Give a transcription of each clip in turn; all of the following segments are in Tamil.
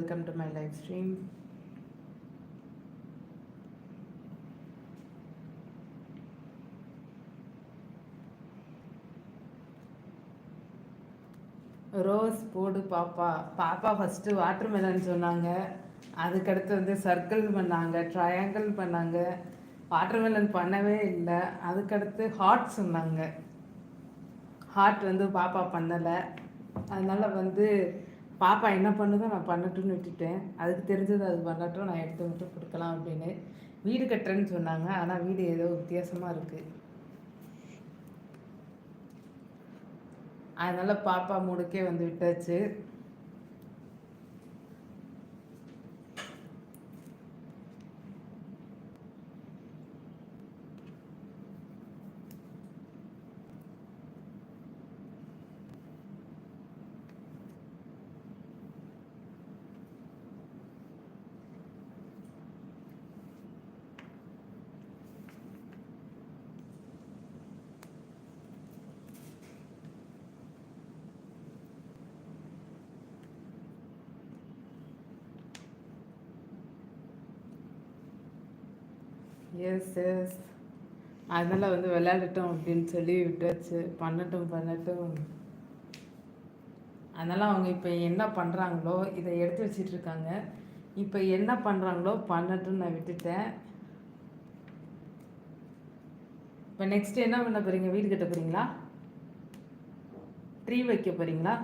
welcome to my live stream. Rose போடு பாப்பா. பாப்பா ஃபஸ்ட்டு வாட்டர் மெலன் சொன்னாங்க. அதுக்கடுத்து வந்து சர்க்கிள் பண்ணாங்க ட்ரையாங்கிள் பண்ணாங்க. வாட்டர் மெலன் பண்ணவே இல்லை. அதுக்கடுத்து ஹார்ட் சொன்னாங்க. ஹார்ட் வந்து பாப்பா பண்ணலை. அதனால் வந்து பாப்பா என்ன பண்ணுதோ நான் பண்ணட்டும்னு விட்டுட்டேன். அதுக்கு தெரிஞ்சது அது பண்ணட்டும் நான் எடுத்து விட்டு கொடுக்கலாம் அப்படின்னு வீடு கட்டுறேன்னு சொன்னாங்க. ஆனால் வீடு ஏதோ வித்தியாசமாக இருக்குது அதனால் பாப்பா மூடுக்கே வந்து விட்டாச்சு. எஸ் எஸ் அதனால் வந்து விளையாடட்டும் அப்படின்னு சொல்லி விட்டாச்சு. பண்ணட்டும் பண்ணட்டும். அதனால் அவங்க இப்போ என்ன பண்ணுறாங்களோ இதை எடுத்து வச்சிட்டு இருக்காங்க. இப்போ என்ன பண்ணுறாங்களோ பண்ணட்டும் நான் விட்டுட்டேன். இப்போ நெக்ஸ்ட் என்ன பண்ண போகிறீங்க வீடு கட்ட போகிறீங்களா ட்ரீ வைக்க போகிறீங்களா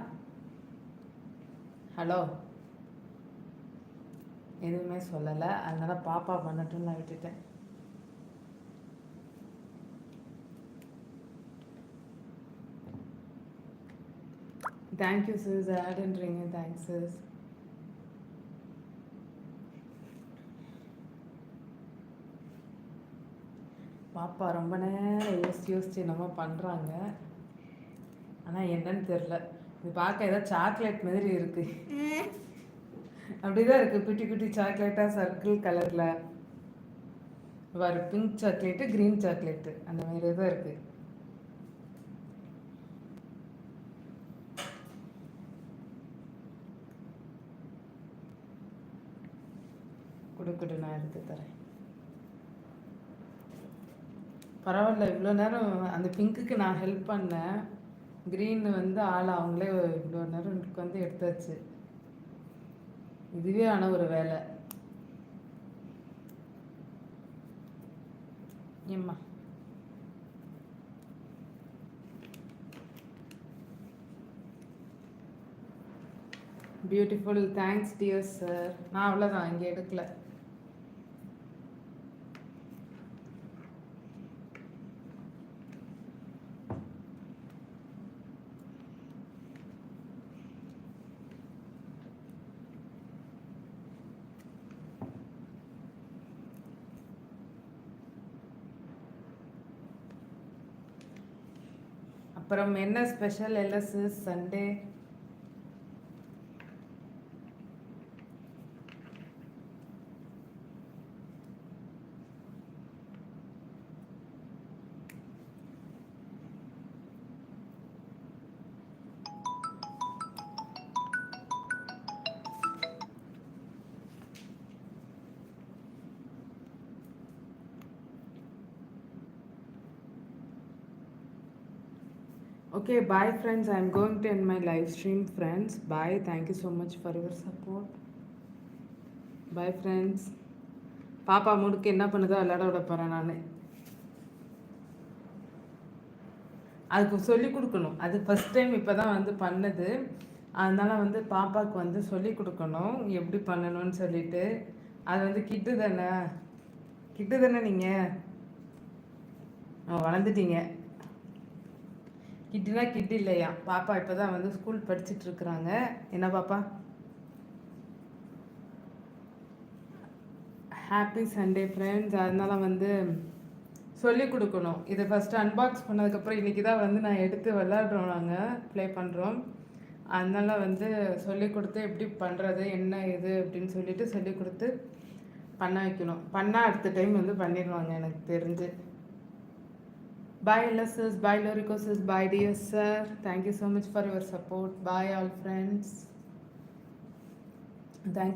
ஹலோ எதுவுமே சொல்லலை. அதனால் பாப்பா பண்ணட்டும் நான் விட்டுட்டேன். தேங்க்யூ சிஸ் ஆடுன்றீங்க தேங்க்ஸ் சிஸ் பாப்பா ரொம்ப நேரம் யோசிச்சு யோசிச்சு என்னமோ பண்ணுறாங்க ஆனால் என்னன்னு தெரில இது பார்க்க ஏதோ சாக்லேட் மாதிரி இருக்கு. அப்படிதான் இருக்கு. குட்டி குட்டி சாக்லேட்டாக சர்க்கிள் கலரில் வர பிங்க் சாக்லேட்டு க்ரீன் சாக்லேட்டு அந்த மாதிரி தான் இருக்குது கொடுக்கட்டும் நான் எடுத்து தரேன். பரவாயில்ல இவ்வளோ நேரம் அந்த பிங்க்குக்கு நான் ஹெல்ப் பண்ணேன். க்ரீன் வந்து ஆள் அவங்களே இவ்வளோ நேரம் வந்து எடுத்தாச்சு. இதுவே ஆன ஒரு வேலை. ஏம்மா? பியூட்டிஃபுல் தேங்க்ஸ் டியர் சார் நான் அவ்வளோதான் இங்கே எடுக்கலை. அப்புறம் என்ன special LS Sunday Okay, bye friends. I'm going to end my live stream, friends. Bye. Thank you so much for your support. Bye, friends. பாப்பா முடுக்கு என்ன பண்ணுதோ விளையாட விட போகிறேன் நான் அதுக்கு சொல்லி கொடுக்கணும் அது ஃபஸ்ட் டைம் இப்போ தான் வந்து பண்ணது அதனால் வந்து பாப்பாவுக்கு வந்து சொல்லி கொடுக்கணும் எப்படி பண்ணணும்னு சொல்லிட்டு அது வந்து கிட்டு தானே கிட்டு தானே நீங்கள் வளர்ந்துட்டீங்க கிட்டுனா கிட்டு இல்லையா? பாப்பா இப்போ தான் வந்து ஸ்கூல் படிச்சுட்டு இருக்கிறாங்க என்ன பாப்பா? ஹாப்பி சண்டே ஃப்ரெண்ட்ஸ் அதனால் வந்து சொல்லி கொடுக்கணும். இதை ஃபஸ்ட்டு அன்பாக்ஸ் பண்ணதுக்கப்புறம் இன்றைக்கி தான் வந்து நான் எடுத்து விளாட்றோம் நாங்கள் ப்ளே பண்ணுறோம் அதனால் வந்து சொல்லி கொடுத்து எப்படி பண்ணுறது என்ன இது அப்படின்னு சொல்லிட்டு சொல்லி கொடுத்து பண்ண வைக்கணும். பண்ணால் அடுத்த டைம் வந்து பண்ணிடுவாங்க எனக்கு தெரிஞ்சு. Bye, Lassus. Bye, Loricosis. Bye, dear sir. Thank you so much for your support. Bye, all friends. Thank